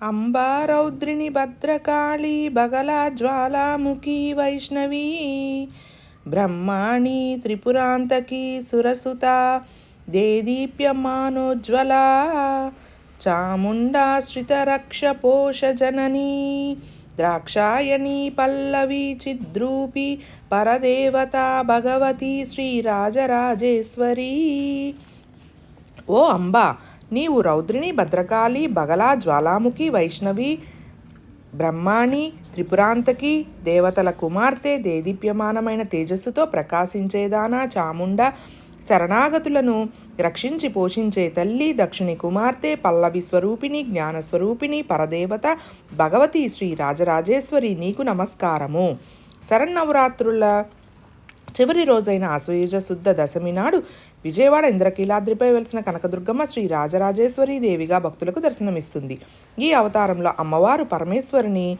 అంబా రౌద్రిణి భద్రకాళి బగలా జ్వాలాముఖి వైష్ణవీ బ్రహ్మాణి త్రిపురాంతకి సురసుత దేదీప్యమానోజ్వలా చాముండాశ్రితరక్షపోషజననీ ద్రాక్షాయణీ పల్లవీ చిద్రూపి పరదేవత భగవతి శ్రీరాజరాజేశ్వరీ ఓ అంబా నీవు రౌద్రిణి భద్రకాళి బగలా జ్వాలాముఖి వైష్ణవి బ్రహ్మాణి త్రిపురాంతకి దేవతల కుమార్తె దేదీప్యమానమైన తేజస్సుతో ప్రకాశించేదానా చాముండ శరణాగతులను రక్షించి పోషించే తల్లి దక్షిణి కుమార్తె పల్లవి స్వరూపిణి జ్ఞానస్వరూపిణి పరదేవత భగవతి శ్రీ రాజరాజేశ్వరి నీకు నమస్కారము. శరన్నవరాత్రుల చివరి రోజైన అశ్వయుజ శుద్ధ దశమి నాడు విజయవాడ ఇంద్రకీలాద్రిపై వెలిసిన కనకదుర్గమ్మ శ్రీ రాజరాజేశ్వరి దేవిగా భక్తులకు దర్శనమిస్తుంది. ఈ అవతారంలో అమ్మవారు పరమేశ్వరిని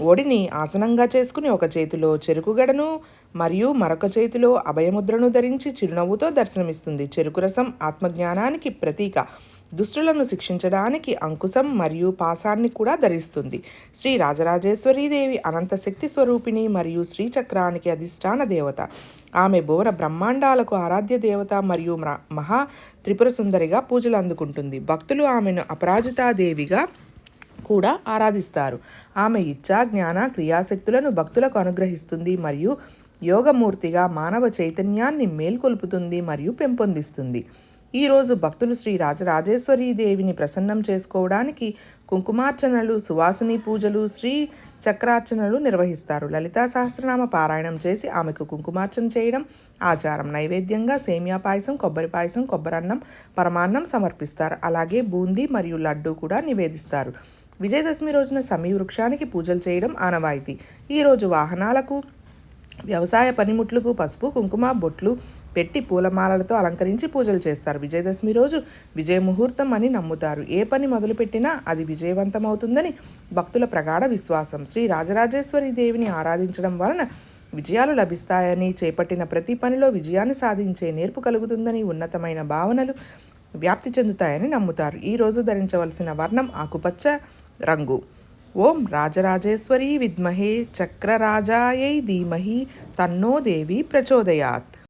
ఒడిని ఆసనంగా చేసుకుని ఒక చేతిలో చెరుకుగడను మరియు మరొక చేతిలో అభయముద్రను ధరించి చిరునవ్వుతో దర్శనమిస్తుంది. చెరుకు రసం ఆత్మజ్ఞానానికి ప్రతీక. దుష్టులను శిక్షించడానికి అంకుశం మరియు పాసాన్ని కూడా ధరిస్తుంది. శ్రీ రాజరాజేశ్వరీదేవి అనంత శక్తి స్వరూపిణి మరియు శ్రీచక్రానికి అధిష్టాన దేవత. ఆమె భువన బ్రహ్మాండాలకు ఆరాధ్య దేవత మరియు మహా త్రిపుర సుందరిగా పూజలు అందుకుంటుంది. భక్తులు ఆమెను అపరాజితాదేవిగా కూడా ఆరాధిస్తారు. ఆమె ఇచ్చా జ్ఞాన క్రియాశక్తులను భక్తులకు అనుగ్రహిస్తుంది మరియు యోగమూర్తిగా మానవ చైతన్యాన్ని మేల్కొల్పుతుంది మరియు పెంపొందిస్తుంది. ఈరోజు భక్తులు శ్రీ రాజరాజేశ్వరీ దేవిని ప్రసన్నం చేసుకోవడానికి కుంకుమార్చనలు సువాసిని పూజలు శ్రీ చక్రార్చనలు నిర్వహిస్తారు. లలితా సహస్రనామ పారాయణం చేసి ఆమెకు కుంకుమార్చన చేయడం ఆచారం నైవేద్యంగా సేమియా పాయసం కొబ్బరి పాయసం కొబ్బరన్నం పరమాన్నం సమర్పిస్తారు. అలాగే బూందీ మరియు లడ్డూ కూడా నివేదిస్తారు. విజయదశమి రోజున సమీ వృక్షానికి పూజలు చేయడం ఆనవాయితీ. ఈరోజు వాహనాలకు వ్యవసాయ పనిముట్లకు పసుపు కుంకుమ బొట్లు పెట్టి పూలమాలలతో అలంకరించి పూజలు చేస్తారు. విజయదశమి రోజు విజయముహూర్తం అని నమ్ముతారు. ఏ పని మొదలుపెట్టినా అది విజయవంతమవుతుందని భక్తుల ప్రగాఢ విశ్వాసం. శ్రీ రాజరాజేశ్వరి దేవిని ఆరాధించడం వలన విజయాలు లభిస్తాయని చేపట్టిన ప్రతి పనిలో విజయాన్ని సాధించే నేర్పు కలుగుతుందని ఉన్నతమైన భావనలు వ్యాప్తి చెందుతాయని నమ్ముతారు. ఈరోజు ధరించవలసిన వర్ణం ఆకుపచ్చ రంగు. ఓం రాజరాజేశ్వరీ విద్మహే చక్రరాజాయై ధీమహి తన్నో దేవి ప్రచోదయాత్